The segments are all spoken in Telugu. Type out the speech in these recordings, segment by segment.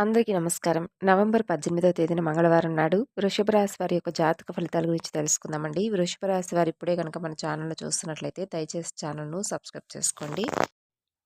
అందరికీ నమస్కారం. నవంబర్ 18వ తేదీన మంగళవారం నాడు వృషభ రాశి వారి యొక్క జాతక ఫలితాల గురించి తెలుసుకుందామండి. వృషభ రాశి వారు ఇప్పుడే కనుక మన ఛానల్‌ని చూస్తున్నట్లయితే దయచేసి ఛానల్‌ను సబ్స్క్రైబ్ చేసుకోండి.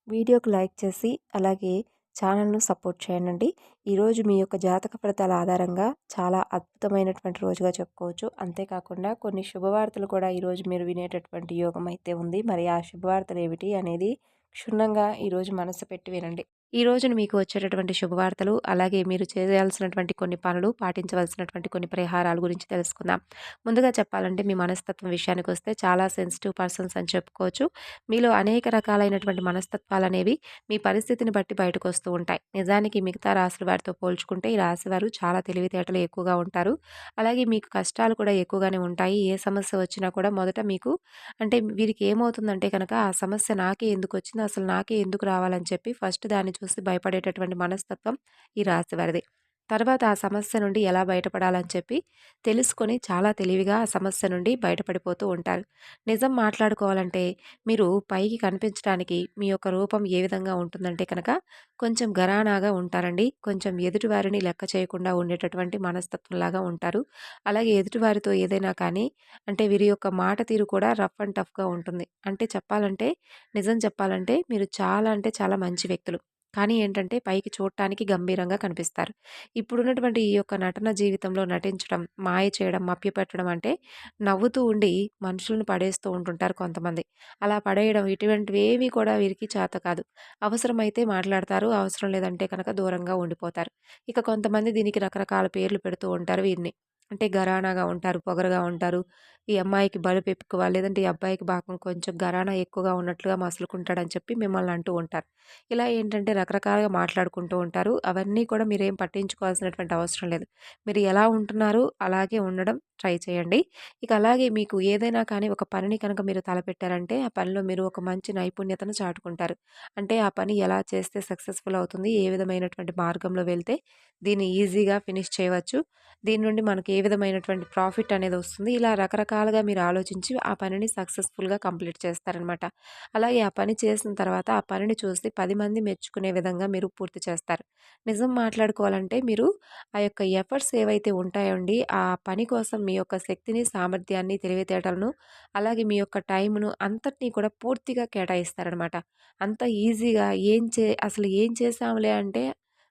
వీడియోకి లైక్ చేసి అలాగే ఛానల్‌ను సపోర్ట్ చేయండండి. ఈరోజు మీ యొక్క జాతక ఫలితాల ఆధారంగా చాలా అద్భుతమైనటువంటి రోజుగా చెప్పుకోవచ్చు. అంతేకాకుండా కొన్ని శుభవార్తలు కూడా ఈరోజు మీరు వినేటటువంటి యోగం అయితే ఉంది. మరి ఆ శుభవార్తలు ఏమిటి అనేది క్షుణ్ణంగా ఈరోజు మనసు పెట్టి వినండి. ఈ రోజున మీకు వచ్చేటటువంటి శుభవార్తలు అలాగే మీరు చేయాల్సినటువంటి కొన్ని పనులు పాటించవలసినటువంటి కొన్ని పరిహారాల గురించి తెలుసుకుందాం. ముందుగా చెప్పాలంటే మీ మనస్తత్వం విషయానికి వస్తే చాలా సెన్సిటివ్ పర్సన్స్ అని చెప్పుకోవచ్చు. మీలో అనేక రకాలైనటువంటి మనస్తత్వాలు అనేవి మీ పరిస్థితిని బట్టి బయటకు వస్తూ ఉంటాయి. నిజానికి మిగతా రాశుల వారితో పోల్చుకుంటే ఈ రాశి వారు చాలా తెలివితేటలు ఎక్కువగా ఉంటారు. అలాగే మీకు కష్టాలు కూడా ఎక్కువగానే ఉంటాయి. ఏ సమస్య వచ్చినా కూడా మొదట మీకు అంటే వీరికి ఏమవుతుందంటే కనుక ఆ సమస్య నాకే ఎందుకు వచ్చింది? అసలు నాకే ఎందుకు రావాలని చెప్పి ఫస్ట్ దాన్ని చూసి భయపడేటటువంటి మనస్తత్వం ఈ రాశి వారిది. తర్వాత ఆ సమస్య నుండి ఎలా బయటపడాలని చెప్పి తెలుసుకొని చాలా తెలివిగా ఆ సమస్య నుండి బయటపడిపోతూ ఉంటారు. నిజం మాట్లాడుకోవాలంటే మీరు పైకి కనిపించడానికి మీ యొక్క రూపం ఏ విధంగా ఉంటుందంటే కనుక కొంచెం గరానాగా ఉంటారండి. కొంచెం ఎదుటివారిని లెక్క చేయకుండా ఉండేటటువంటి మనస్తత్వంలాగా ఉంటారు. అలాగే ఎదుటివారితో ఏదైనా కానీ అంటే వీరి యొక్క మాట తీరు కూడా రఫ్ అండ్ టఫ్గా ఉంటుంది. అంటే చెప్పాలంటే నిజం చెప్పాలంటే మీరు చాలా అంటే చాలా మంచి వ్యక్తులు. కానీ ఏంటంటే పైకి చూడటానికి గంభీరంగా కనిపిస్తారు. ఇప్పుడున్నటువంటి ఈ యొక్క నటన జీవితంలో నటించడం మాయ చేయడం మభ్యపెట్టడం అంటే నవ్వుతూ ఉండి మనుషులను పడేస్తూ ఉంటుంటారు కొంతమంది. అలా పడేయడం ఇటువంటివి ఏవి కూడా వీరికి చేత కాదు. అవసరమైతే మాట్లాడతారు అవసరం లేదంటే కనుక దూరంగా ఉండిపోతారు. ఇక కొంతమంది దీనికి రకరకాల పేర్లు పెడుతూ ఉంటారు వీరిని. అంటే గరానాగా ఉంటారు పొగరగా ఉంటారు. ఈ అమ్మాయికి బలుపు ఎక్కువ లేదంటే ఈ అబ్బాయికి భాగం కొంచెం గరానా ఎక్కువగా ఉన్నట్లుగా మసులుకుంటాడని చెప్పి మిమ్మల్ని అంటూ ఉంటారు. ఇలా ఏంటంటే రకరకాలుగా మాట్లాడుకుంటూ ఉంటారు. అవన్నీ కూడా మీరేం పట్టించుకోవాల్సినటువంటి అవసరం లేదు. మీరు ఎలా ఉంటున్నారు అలాగే ఉండడం ట్రై చేయండి. ఇక అలాగే మీకు ఏదైనా కానీ ఒక పనిని కనుక మీరు తలపెట్టారంటే ఆ పనిలో మీరు ఒక మంచి నైపుణ్యతను చాటుకుంటారు. అంటే ఆ పని ఎలా చేస్తే సక్సెస్ఫుల్ అవుతుంది ఏ విధమైనటువంటి మార్గంలో వెళ్తే దీన్ని ఈజీగా ఫినిష్ చేయవచ్చు. దీని నుండి మనకి ఏ విధమైనటువంటి ప్రాఫిట్ అనేది వస్తుంది. ఇలా రకరకాలుగా మీరు ఆలోచించి ఆ పనిని సక్సెస్ఫుల్గా కంప్లీట్ చేస్తారనమాట. అలాగే ఆ పని చేసిన తర్వాత ఆ పనిని చూసి పది మంది మెచ్చుకునే విధంగా మీరు పూర్తి చేస్తారు. నిజం మాట్లాడుకోవాలంటే మీరు ఆ యొక్క ఎఫర్ట్స్ ఏవైతే ఉంటాయండి ఆ పని కోసం మీ యొక్క శక్తిని సామర్థ్యాన్ని తెలివితేటలను అలాగే మీ యొక్క టైంను అంతటినీ కూడా పూర్తిగా కేటాయిస్తారనమాట. అంత ఈజీగా ఏం చే అసలు ఏం చేసాంలే అంటే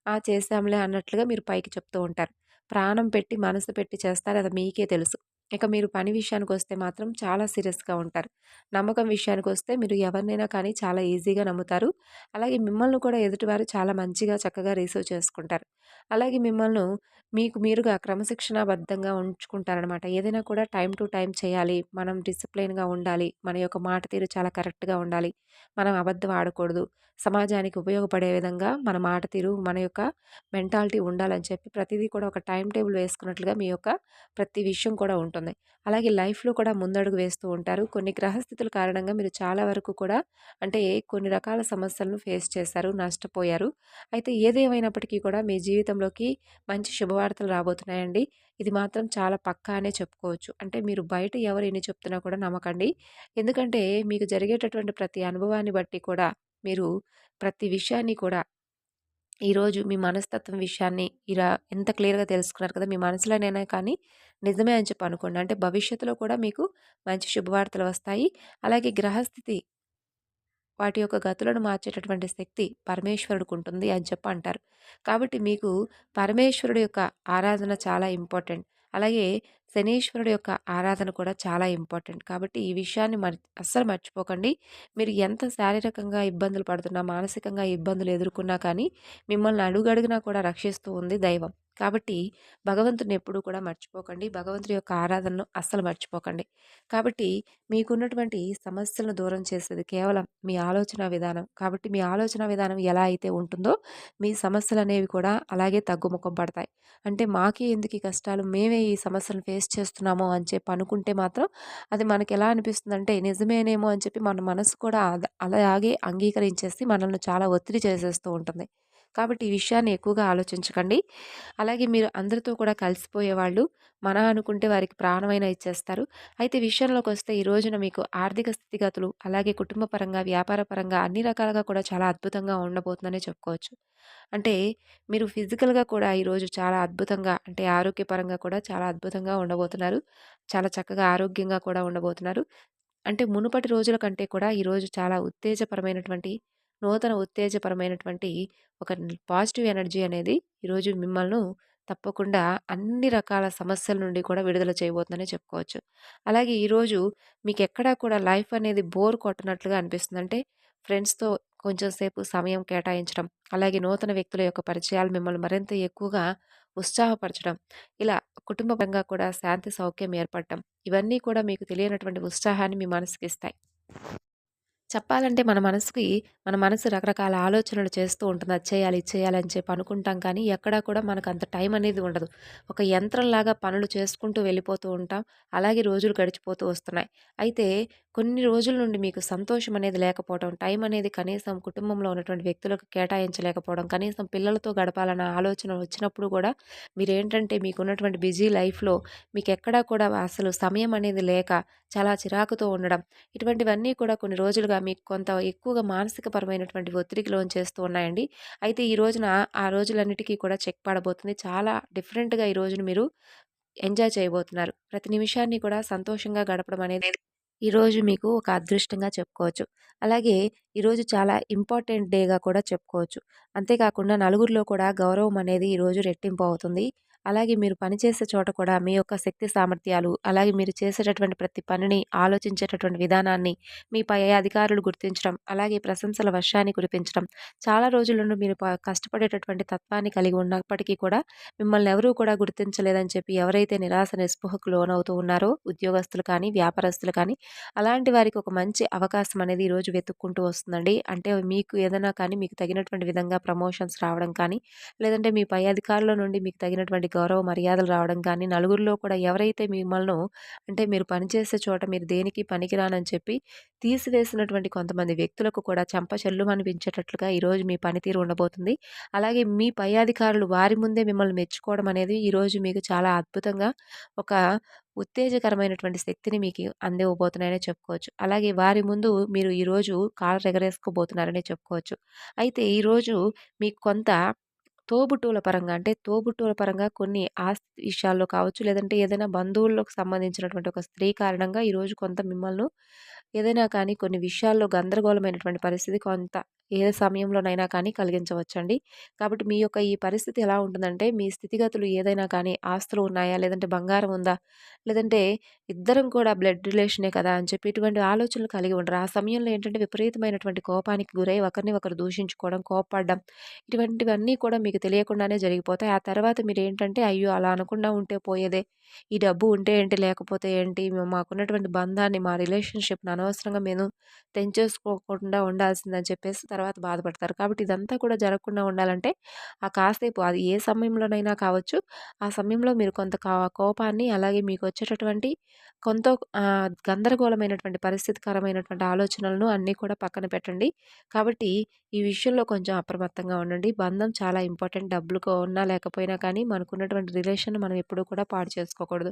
ఆ చేసాంలే అన్నట్లుగా మీరు పైకి చెప్తూ ఉంటారు. ప్రాణం పెట్టి మనసు పెట్టి చేస్తారు అది మీకే తెలుసు. ఇక మీరు పని విషయానికి వస్తే మాత్రం చాలా సీరియస్గా ఉంటారు. నమ్మకం విషయానికి వస్తే మీరు ఎవరినైనా కానీ చాలా ఈజీగా నమ్ముతారు. అలాగే మిమ్మల్ని కూడా ఎదుటివారు చాలా మంచిగా చక్కగా రిసీవ్ చేసుకుంటారు. అలాగే మిమ్మల్ని మీకు మీరుగా క్రమశిక్షణాబద్ధంగా ఉంచుకుంటారనమాట ఏదైనా కూడా టైం టు టైం చేయాలి మనం డిసిప్లిన్గా ఉండాలి మన యొక్క మాట తీరు చాలా కరెక్ట్గా ఉండాలి మనం అబద్ధం ఆడకూడదు సమాజానికి ఉపయోగపడే విధంగా మన మాట తీరు మన యొక్క మెంటాలిటీ ఉండాలని చెప్పి ప్రతిదీ కూడా ఒక టైం టేబుల్ వేసుకున్నట్లుగా మీ యొక్క ప్రతి విషయం కూడా ఉంటుంది. అలాగే లైఫ్లో కూడా ముందడుగు వేస్తూ ఉంటారు. కొన్ని గ్రహస్థితుల కారణంగా మీరు చాలా వరకు కూడా అంటే కొన్ని రకాల సమస్యలను ఫేస్ చేశారు నష్టపోయారు. అయితే ఏదేమైనప్పటికీ కూడా మీ జీవితంలోకి మంచి శుభవార్తలు రాబోతున్నాయండి. ఇది మాత్రం చాలా పక్కా అనే చెప్పుకోవచ్చు. అంటే మీరు బయట ఎవరు ఎన్ని చెప్తున్నా కూడా నమ్మకండి. ఎందుకంటే మీకు జరిగేటటువంటి ప్రతి అనుభవాన్ని బట్టి కూడా మీరు ప్రతి విషయాన్ని కూడా ఈరోజు మీ మనస్తత్వం విషయాన్ని ఇలా ఎంత క్లియర్‌గా తెలుసుకున్నారు కదా! మీ మనసులోనైనా కానీ నిజమే అని చెప్పి అనుకోండి. అంటే భవిష్యత్తులో కూడా మీకు మంచి శుభవార్తలు వస్తాయి. అలాగే గ్రహస్థితి వాటి యొక్క గతులను మార్చేటటువంటి శక్తి పరమేశ్వరుడికి ఉంటుంది అని చెప్పి అంటారు. కాబట్టి మీకు పరమేశ్వరుడు యొక్క ఆరాధన చాలా ఇంపార్టెంట్. అలాగే శనీశ్వరుడు యొక్క ఆరాధన కూడా చాలా ఇంపార్టెంట్. కాబట్టి ఈ విషయాన్ని మరి అస్సలు మర్చిపోకండి. మీరు ఎంత శారీరకంగా ఇబ్బందులు పడుతున్నా మానసికంగా ఇబ్బందులు ఎదుర్కొన్నా కానీ మిమ్మల్ని అడుగడుగునా కూడా రక్షిస్తూ ఉంది దైవం. కాబట్టి భగవంతుని ఎప్పుడూ కూడా మర్చిపోకండి. భగవంతుడి యొక్క ఆరాధనను అస్సలు మర్చిపోకండి. కాబట్టి మీకున్నటువంటి సమస్యలను దూరం చేసేది కేవలం మీ ఆలోచన విధానం. కాబట్టి మీ ఆలోచన విధానం ఎలా అయితే ఉంటుందో మీ సమస్యలు అనేవి కూడా అలాగే తగ్గుముఖం పడతాయి. అంటే మాకే ఎందుకు ఈ కష్టాలు? మేమే ఈ సమస్యలను ఫేస్ చేస్తున్నామో అని చెప్పి అనుకుంటే మాత్రం అది మనకి ఎలా అనిపిస్తుందంటే నిజమేనేమో అని చెప్పి మన మనసు కూడా అలాగే అంగీకరించేసి మనల్ని చాలా ఒత్తిడి చేసేస్తూ ఉంటుంది. కాబట్టి ఈ విషయాన్ని ఎక్కువగా ఆలోచించకండి. అలాగే మీరు అందరితో కూడా కలిసిపోయేవాళ్ళు మన అనుకుంటే వారికి ప్రాణమైనా ఇచ్చేస్తారు. అయితే విషయంలోకి వస్తే ఈ రోజున మీకు ఆర్థిక స్థితిగతులు అలాగే కుటుంబ పరంగా వ్యాపార పరంగా అన్ని రకాలుగా కూడా చాలా అద్భుతంగా ఉండబోతుందనే చెప్పుకోవచ్చు. అంటే మీరు ఫిజికల్గా కూడా ఈరోజు చాలా అద్భుతంగా అంటే ఆరోగ్యపరంగా కూడా చాలా అద్భుతంగా ఉండబోతున్నారు. చాలా చక్కగా ఆరోగ్యంగా కూడా ఉండబోతున్నారు. అంటే మునుపటి రోజుల కంటే కూడా ఈరోజు చాలా ఉత్తేజపరమైనటువంటి నూతన ఉత్తేజపరమైనటువంటి ఒక పాజిటివ్ ఎనర్జీ అనేది ఈరోజు మిమ్మల్ని తప్పకుండా అన్ని రకాల సమస్యల నుండి కూడా విడుదల చేయబోతుందని చెప్పుకోవచ్చు. అలాగే ఈరోజు మీకు ఎక్కడా కూడా లైఫ్ అనేది బోర్ కొట్టనట్లుగా అనిపిస్తుంది. అంటే ఫ్రెండ్స్తో కొంచెం సేపు సమయం కేటాయించడం అలాగే నూతన వ్యక్తుల యొక్క పరిచయాలు మిమ్మల్ని మరింత ఎక్కువగా ఉత్సాహపరచడం ఇలా కుటుంబపరంగా కూడా శాంతి సౌఖ్యం ఏర్పడటం ఇవన్నీ కూడా మీకు తెలియనటువంటి ఉత్సాహాన్ని మీ మనసుకి ఇస్తాయి. చెప్పాలంటే మన మనసుకి మన మనసు రకరకాల ఆలోచనలు చేస్తూ ఉంటుంది. అది చేయాలి ఇది చేయాలి అని చెప్పి అనుకుంటాం కానీ ఎక్కడా కూడా మనకు అంత టైం అనేది ఉండదు. ఒక యంత్రంలాగా పనులు చేసుకుంటూ వెళ్ళిపోతూ ఉంటాం. అలాగే రోజులు గడిచిపోతూ వస్తున్నాయి. అయితే కొన్ని రోజుల నుండి మీకు సంతోషం అనేది లేకపోవడం టైం అనేది కనీసం కుటుంబంలో ఉన్నటువంటి వ్యక్తులకు కేటాయించలేకపోవడం కనీసం పిల్లలతో గడపాలన్న ఆలోచన వచ్చినప్పుడు కూడా మీరేంటంటే మీకున్నటువంటి బిజీ లైఫ్లో మీకు ఎక్కడా కూడా అసలు సమయం అనేది లేక చాలా చిరాకుతో ఉండడం. ఇటువంటివన్నీ కూడా కొన్ని రోజులుగా మీకు కొంత ఎక్కువగా మానసిక పరమైనటువంటి ఒత్తిడికి లోన్ చేస్తూ ఉన్నాయండి. అయితే ఈ రోజున ఆ రోజులన్నిటికీ కూడా చెక్ పడబోతుంది. చాలా డిఫరెంట్గా ఈ రోజున మీరు ఎంజాయ్ చేయబోతున్నారు. ప్రతి నిమిషాన్ని కూడా సంతోషంగా గడపడం అనేది ఈరోజు మీకు ఒక అదృష్టంగా చెప్పుకోవచ్చు. అలాగే ఈరోజు చాలా ఇంపార్టెంట్ డేగా కూడా చెప్పుకోవచ్చు. అంతేకాకుండా నలుగురిలో కూడా గౌరవం అనేది ఈరోజు రెట్టింపు అవుతుంది. అలాగే మీరు పనిచేసే చోట కూడా మీ యొక్క శక్తి సామర్థ్యాలు అలాగే మీరు చేసేటటువంటి ప్రతి పనిని ఆలోచించేటటువంటి విధానాన్ని మీ పై అధికారులు గుర్తించడం అలాగే ప్రశంసల వర్షాన్ని కురిపించడం చాలా రోజుల నుండి మీరు కష్టపడేటటువంటి తత్వాన్ని కలిగి ఉన్నప్పటికీ కూడా మిమ్మల్ని ఎవరూ కూడా గుర్తించలేదని చెప్పి ఎవరైతే నిరాశ నిస్పృహకు లోనవుతూ ఉన్నారో ఉద్యోగస్తులు కానీ వ్యాపారస్తులు కానీ అలాంటి వారికి ఒక మంచి అవకాశం అనేది ఈరోజు వెతుక్కుంటూ వస్తుందండి. అంటే మీకు ఏదైనా కానీ మీకు తగినటువంటి విధంగా ప్రమోషన్స్ రావడం కానీ లేదంటే మీ పై అధికారుల నుండి మీకు తగినటువంటి గౌరవ మర్యాదలు రావడం కానీ నలుగురిలో కూడా ఎవరైతే మిమ్మల్ని అంటే మీరు పనిచేసే చోట మీరు దేనికి పనికిరానని చెప్పి తీసివేసినటువంటి కొంతమంది వ్యక్తులకు కూడా చెంప చెల్లు అనిపించేటట్లుగా ఈరోజు మీ పనితీరు ఉండబోతుంది. అలాగే మీ పై అధికారులు వారి ముందే మిమ్మల్ని మెచ్చుకోవడం అనేది ఈరోజు మీకు చాలా అద్భుతంగా ఒక ఉత్తేజకరమైనటువంటి శక్తిని మీకు అందివ్వబోతున్నాయని చెప్పుకోవచ్చు. అలాగే వారి ముందు మీరు ఈరోజు కాలు ఎగరేసుకోబోతున్నారని చెప్పుకోవచ్చు. అయితే ఈరోజు మీకు కొంత తోబుట్టువుల పరంగా అంటే తోబుట్టువుల పరంగా కొన్ని ఆస్తి విషయాల్లో కావచ్చు లేదంటే ఏదైనా బంధువులకు సంబంధించినటువంటి ఒక స్త్రీ కారణంగా ఈరోజు కొంత మిమ్మల్ని ఏదైనా కానీ కొన్ని విషయాల్లో గందరగోళమైనటువంటి పరిస్థితి కొంత ఏ సమయంలోనైనా కానీ కలిగించవచ్చండి. కాబట్టి మీ యొక్క ఈ పరిస్థితి ఎలా ఉంటుందంటే మీ స్థితిగతులు ఏదైనా కానీ ఆస్తులు ఉన్నాయా? లేదంటే బంగారం ఉందా? లేదంటే ఇద్దరం కూడా బ్లడ్ రిలేషనే కదా అని చెప్పి ఇటువంటి ఆలోచనలు కలిగి ఉండరు. ఆ సమయంలో ఏంటంటే విపరీతమైనటువంటి కోపానికి గురై ఒకరిని ఒకరు దూషించుకోవడం కోపపడడం ఇటువంటివన్నీ కూడా మీకు తెలియకుండానే జరిగిపోతాయి. ఆ తర్వాత మీరు ఏంటంటే అయ్యో! అలా అనకుండా ఉంటే పోయేదే. ఈ డబ్బు ఉంటే ఏంటి? లేకపోతే ఏంటి? మాకున్నటువంటి బంధాన్ని మా రిలేషన్షిప్ని అనవసరంగా మేము తెంచేసుకోకుండా ఉండాల్సిందని చెప్పేసి తర్వాత తర్వాత బాధపడతారు. కాబట్టి ఇదంతా కూడా జరగకుండా ఉండాలంటే ఆ కాసేపు అది ఏ సమయంలోనైనా కావచ్చు ఆ సమయంలో మీరు కొంత కోపాన్ని అలాగే మీకు వచ్చేటటువంటి కొంత గందరగోళమైనటువంటి పరిస్థితికరమైనటువంటి ఆలోచనలను అన్నీ కూడా పక్కన పెట్టండి. కాబట్టి ఈ విషయంలో కొంచెం అప్రమత్తంగా ఉండండి. బంధం చాలా ఇంపార్టెంట్. డబ్బులు ఉన్నా లేకపోయినా కానీ మనకున్నటువంటి రిలేషన్ మనం ఎప్పుడూ కూడా పాడు చేసుకోకూడదు.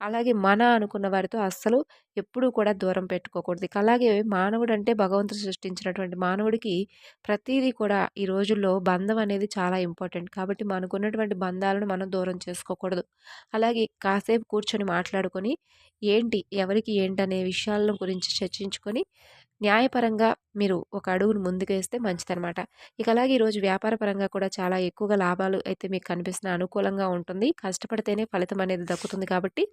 అలాగే మన అనుకున్న వారితో అస్సలు ఎప్పుడూ కూడా దూరం పెట్టుకోకూడదు. అలాగే మానవుడు అంటే భగవంతుడు సృష్టించినటువంటి మానవుడికి ప్రతిదీ కూడా ఈ రోజుల్లో బంధం అనేది చాలా ఇంపార్టెంట్. కాబట్టి మనకున్నటువంటి బంధాలను మనం దూరం చేసుకోకూడదు. అలాగే కాసేపు కూర్చొని మాట్లాడుకొని ఏంటి ఎవరికి ఏంటనే విషయాలను గురించి చర్చించుకొని న్యాయపరంగా మీరు ఒక అడుగును ముందుకేస్తే మంచిదనమాట ఇక అలాగే ఈరోజు వ్యాపార పరంగా కూడా చాలా ఎక్కువగా లాభాలు అయితే మీకు కనిపిస్తున్న అనుకూలంగా ఉంటుంది. కష్టపడితేనే ఫలితం అనేది దక్కుతుంది కాబట్టి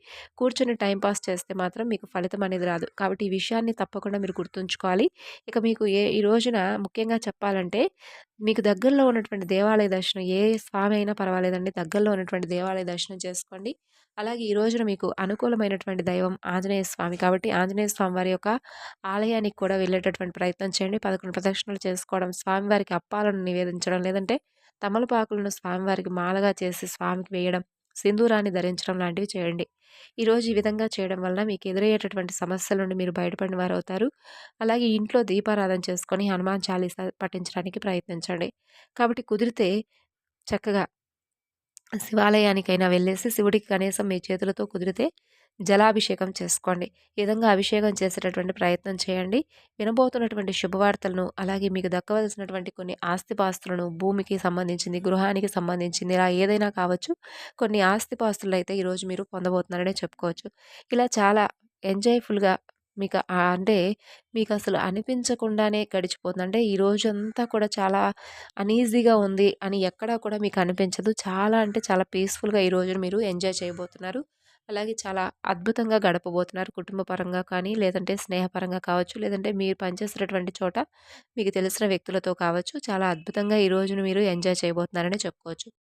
కూర్చొని టైంపాస్ చేస్తే మాత్రం మీకు ఫలితం అనేది రాదు. కాబట్టి ఈ విషయాన్ని తప్పకుండా మీరు గుర్తుంచుకోవాలి. ఇక మీకు ఏ ఈ రోజున ముఖ్యంగా చెప్పాలంటే మీకు దగ్గరలో ఉన్నటువంటి దేవాలయ దర్శనం ఏ స్వామి అయినా పర్వాలేదండి. దగ్గరలో ఉన్నటువంటి దేవాలయ దర్శనం చేసుకోండి. అలాగే ఈ రోజున మీకు అనుకూలమైనటువంటి దైవం ఆంజనేయ స్వామి కాబట్టి ఆంజనేయ స్వామి వారి యొక్క ఆలయానికి కూడా వెళ్ళేటటువంటి ప్రయత్నం చేయండి పదకొండు ప్రదక్షిణలు చేసుకోవడం స్వామివారికి అప్పాలను నివేదించడం లేదంటే తమలపాకులను స్వామివారికి మాలగా చేసి స్వామికి వేయడం సింధూరాన్ని ధరించడం లాంటివి చేయండి. ఈరోజు ఈ విధంగా చేయడం వలన మీకు ఎదురయ్యేటటువంటి సమస్యల నుండి మీరు బయటపడిన వారు అవుతారు అలాగే ఇంట్లో దీపారాధన చేసుకొని హనుమాన్ చాలీసా పఠించడానికి ప్రయత్నించండి. కాబట్టి కుదిరితే చక్కగా శివాలయానికైనా వెళ్ళేసి శివుడికి కనీసం మీ చేతులతో కుదిరితే జలాభిషేకం చేసుకోండి. ఈ విధంగా అభిషేకం చేసేటటువంటి ప్రయత్నం చేయండి. వినబోతున్నటువంటి శుభవార్తలను అలాగే మీకు దక్కవలసినటువంటి కొన్ని ఆస్తిపాస్తులను భూమికి సంబంధించింది, గృహానికి సంబంధించింది ఇలా ఏదైనా కావచ్చు. కొన్ని ఆస్తిపాస్తులనైతే ఈరోజు మీరు పొందబోతున్నారనే చెప్పుకోవచ్చు. ఇలా చాలా ఎంజాయ్‌ఫుల్‌గా మీకు అంటే మీకు అసలు అనిపించకుండానే గడిచిపోతుంది. అంటే ఈ రోజంతా కూడా చాలా అనీజీగా ఉంది అని ఎక్కడా కూడా మీకు అనిపించదు. చాలా అంటే చాలా పీస్‌ఫుల్‌గా ఈ రోజున మీరు ఎంజాయ్ చేయబోతున్నారు. అలాగే చాలా అద్భుతంగా గడపబోతున్నారు. కుటుంబ పరంగా కానీ, లేదంటే స్నేహపరంగా కావచ్చు, లేదంటే మీరు పనిచేసేటటువంటి చోట మీకు తెలిసిన వ్యక్తులతో కావచ్చు. చాలా అద్భుతంగా ఈ రోజును మీరు ఎంజాయ్ చేయబోతున్నారనే చెప్పుకోవచ్చు.